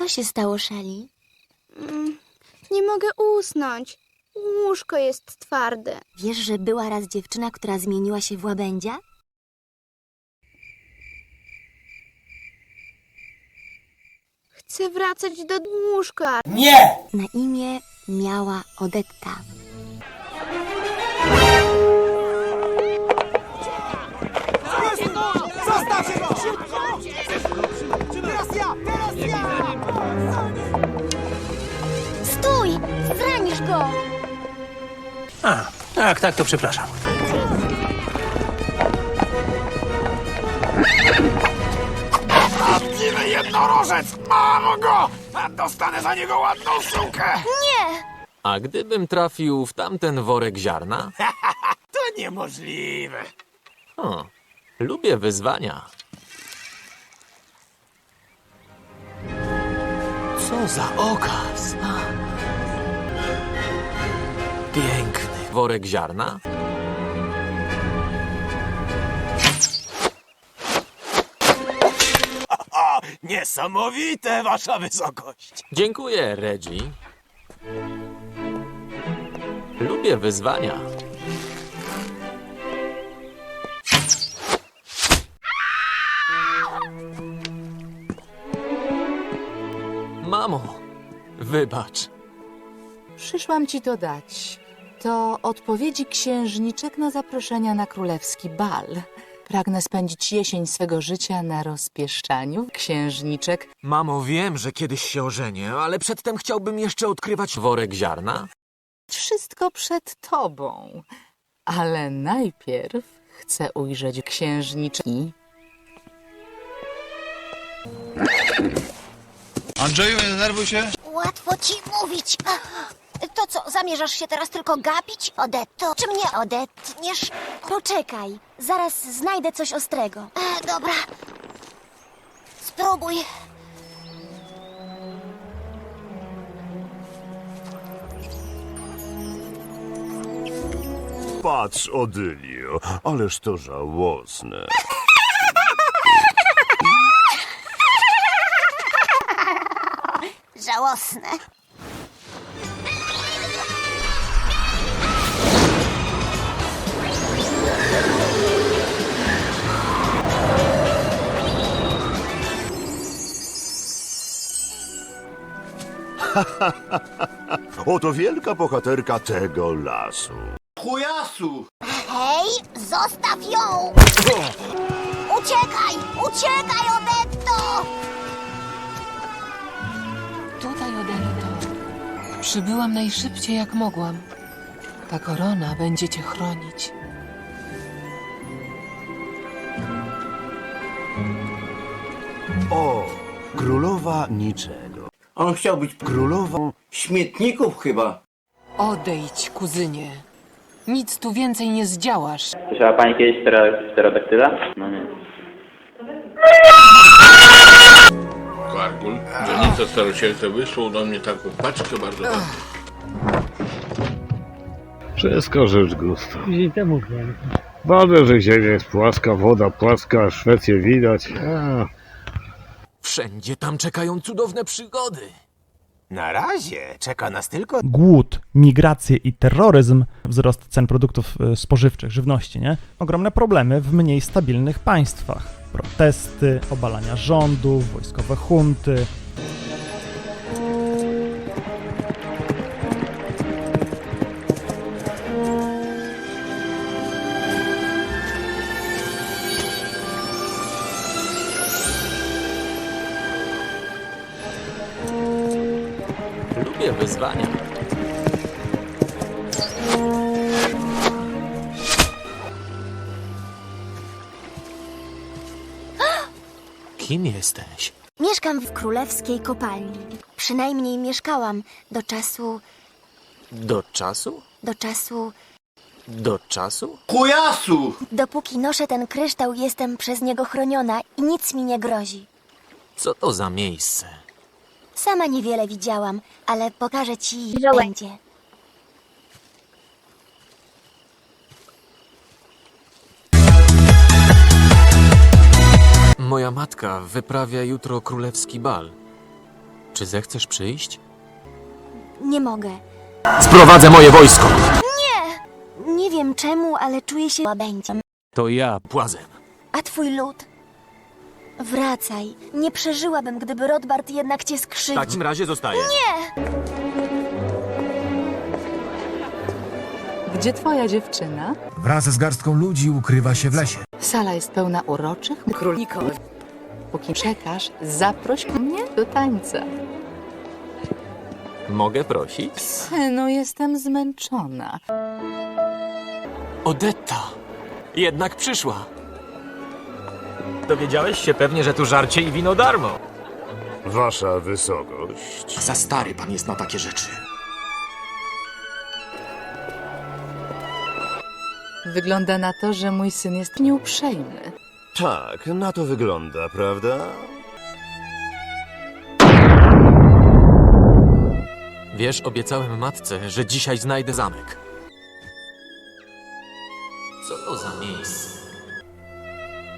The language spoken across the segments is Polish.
Co się stało, Szeli? Mm, nie mogę usnąć. Łóżko jest twarde. Wiesz, że była raz dziewczyna, która zmieniła się w łabędzia? Chcę wracać do łóżka. Nie! Na imię miała Odetta. Tak, tak, to przepraszam. Prawdziwy jednorożec! Mam go! Dostanę za niego ładną sukę! A gdybym trafił w tamten worek ziarna? To niemożliwe. O, lubię wyzwania. Co za okaz! Piękny worek ziarna. O, niesamowite, wasza wysokość! Dziękuję, Reggie. Lubię wyzwania. Mamo, wybacz. Przyszłam ci to dać. To odpowiedzi księżniczek na zaproszenia na królewski bal. Pragnę spędzić jesień swego życia na rozpieszczaniu księżniczek. Mamo, wiem, że kiedyś się ożenię, ale przedtem chciałbym jeszcze odkrywać worek ziarna. Wszystko przed tobą. Ale najpierw chcę ujrzeć księżniczki. Andrzeju, nie denerwuj się. Łatwo ci mówić. To co, zamierzasz się teraz tylko gapić, Odetto? Czy mnie odetniesz? Poczekaj, zaraz znajdę coś ostrego. E, dobra. Spróbuj. Patrz, Odylio, ależ to żałosne. Żałosne. Oto wielka bohaterka tego lasu. Chujasu! Hej, zostaw ją! Uciekaj! Uciekaj, Odetto! Tutaj, Odetto. Przybyłam najszybciej jak mogłam. Ta korona będzie cię chronić. O, królowa niczego. On chciał być Królową śmietników chyba. Odejdź, kuzynie. Nic tu więcej nie zdziałasz. Słyszała pani kiedyś pterodaktyla? No nie. Gargul, dzielnica starocielca wysłał do mnie taką paczkę bardzo ładną. Wszystko rzecz gustu. Ważne, że ziemia jest płaska, woda płaska, Szwecję widać. A, Wszędzie tam czekają cudowne przygody. Na razie czeka nas tylko głód, migracje i terroryzm, wzrost cen produktów e, spożywczych, żywności, nie? Ogromne problemy w mniej stabilnych państwach. Protesty, obalania rządów, wojskowe hunty. Lubię wyzwania. Kim jesteś? Mieszkam w królewskiej kopalni. Przynajmniej mieszkałam do czasu, Do czasu? do czasu, Do czasu? Chujasu! dopóki noszę ten kryształ, jestem przez niego chroniona i nic mi nie grozi. Co to za miejsce? Sama niewiele widziałam, ale pokażę ci jak Żołędzie. będzie. Moja matka wyprawia jutro królewski bal. Czy zechcesz przyjść? Nie mogę. Sprowadzę moje wojsko! Nie wiem czemu, ale czuję się łabędziem. To ja płazem. A twój lud? Wracaj. Nie przeżyłabym, gdyby Rodbart jednak cię W skrzywdził. takim razie zostaję. Gdzie twoja dziewczyna? Wraz z garstką ludzi ukrywa się w lesie. Sala jest pełna uroczych królików. Póki czekasz, zaproś mnie do tańca. Mogę prosić? Synu, jestem zmęczona. Odetta! Jednak przyszła! Dowiedziałeś się pewnie, że tu żarcie i wino darmo. Wasza wysokość. Za stary pan jest na takie rzeczy. Wygląda na to, że mój syn jest nieuprzejmy. Tak, na to wygląda, prawda? Wiesz, obiecałem matce, że dzisiaj znajdę zamek.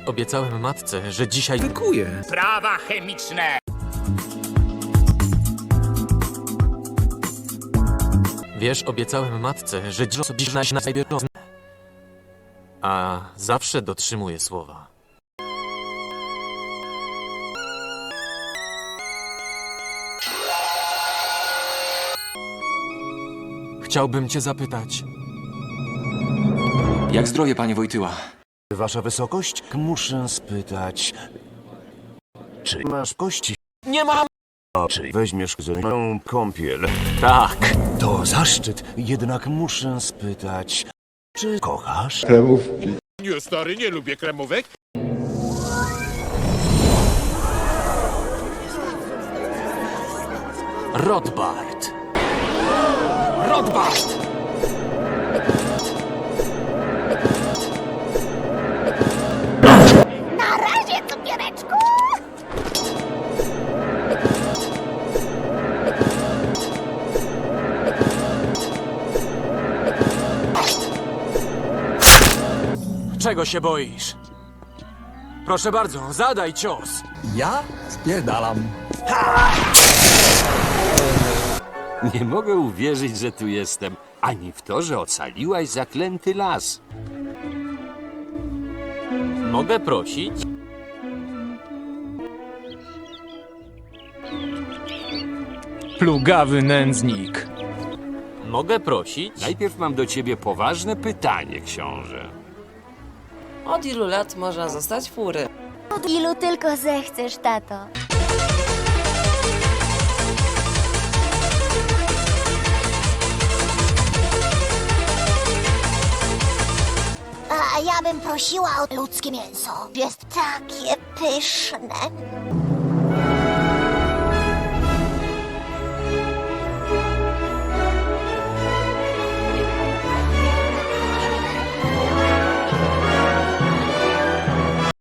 Obiecałem matce, że dzisiaj... Dziękuję. Prawa chemiczne! Wiesz, obiecałem matce, że dziś sobie znajdę rozn- A zawsze dotrzymuję słowa. Chciałbym cię zapytać. Jak zdrowie, panie Wojtyła? Wasza wysokość, muszę spytać. Czy masz kości? Nie mam! A czy weźmiesz ze mną kąpiel? Tak. To zaszczyt, jednak muszę spytać. Czy kochasz? Nie, stary, nie lubię kremówek. Rodbart. Rodbart! Czego się boisz? Proszę bardzo, zadaj cios. Ja spierdalam. Nie mogę uwierzyć, że tu jestem, ani w to, że ocaliłaś zaklęty las. Mogę prosić? Plugawy nędznik. Mogę prosić? Najpierw mam do ciebie poważne pytanie, książę. Od ilu lat można zostać fury? Od ilu tylko zechcesz, tato. A ja bym prosiła o ludzkie mięso. Jest takie pyszne.